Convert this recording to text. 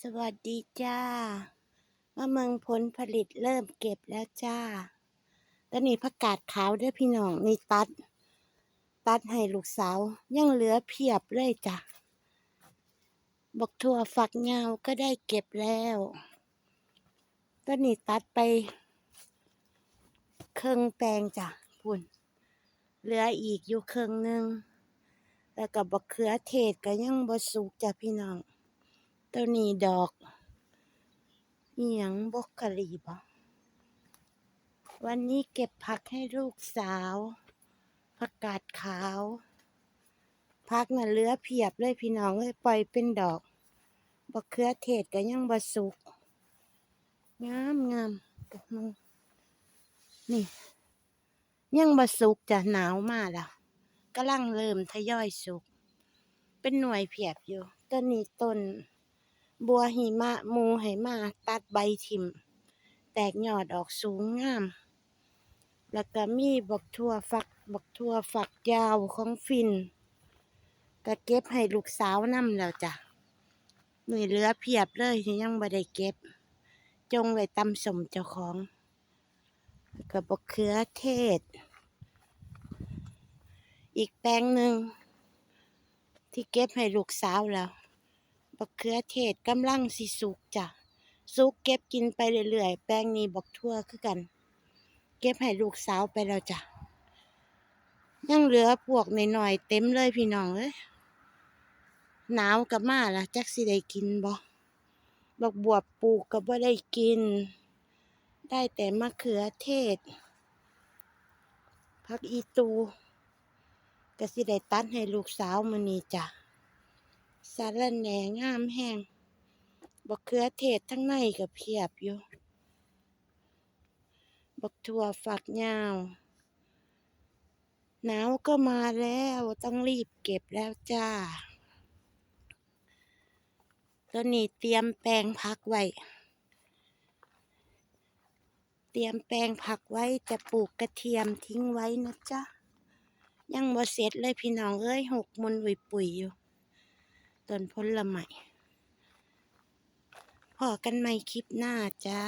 สวัสดีจ้ามะเมืองผลผลิตเริ่มเก็บแล้วจ้าตอนนี้ผักกาดขาวด้อพี่น้องนี่ตัด ตัดให้ลูกสาว ยังเหลือเพียบเลยจ้ะบักถั่วฝักยาก็ได้เก็บแล้วตอนนี้ตัดไปเครึ่งแปลงจ้ะพุ่นเหลืออีกอยู่เครึ่งหนึ่งแล้วก็บักเขือเทศก็ยังบ่สุกจ้ะพี่น้อง ตัวนี้ดอกอีหยังบกกะหรี่บ่วันนี้เก็บผักให้ลูกสาวผักกาดขาว ผักน่ะเหลือเพียบเลยพี่น้องเลยปล่อยเป็นดอกบักเขือเทศก็ยังบ่สุก งามงามกับมึงนี่ ยังบ่สุกจะหนาวมากแล้วกำลังเริ่มทยอยสุก เป็นหน่วยเพียบอยู่ต้นนี้ต้น บัวหิมะมูไหมา ตัดใบทิมแตกยอดออกสูงงาม แล้วก็มีบักทั่วฝักบักทั่วฝักยาวของฟินก็เก็บให้ลูกสาวนำแล้วจ้ะหน่วยเหลือเพียบเลยที่ยังบ่ได้เก็บ จงไว้ตำสมเจ้าของก็บักเขือเทศ อีกแปลงหนึ่งที่เก็บให้ลูกสาวแล้ว บักเขือเทศกำลังสิสุกจ้ะสุกเก็บกินไปเรื่อยๆ แป้งนี้บักทั่วคือกัน เก็บให้ลูกสาวไปแล้วจ้ะ ยังเหลือพวกหน่อยๆเต็มเลยพี่น้องเอ้ยหนาวกับมาล่ะจักสิได้กินบ่บักบวบปลูกก็บ่ได้กิน ได้แต่มะเขือเทศผักอีตูก็สิได้ตัดให้ลูกสาวมื้อนี้จ้ะ สารแหน่งามแห้งบักเขือเทศทั้งในก็เพียบอยู่ บักถั่วฝักยาว หนาวก็มาแล้วต้องรีบเก็บแล้วจ้าตอนนี้เตรียมแปลงผักไว้ เตรียมแปลงผักไว้จะปลูกกระเทียมทิ้งไว้นะจ๊ะ ยังบ่เสร็จเลยพี่น้องเอ้ยหกมนหุยปุ๋ยอยู่ ต้นผลไม้พอกันใหม่คลิปหน้าจ้า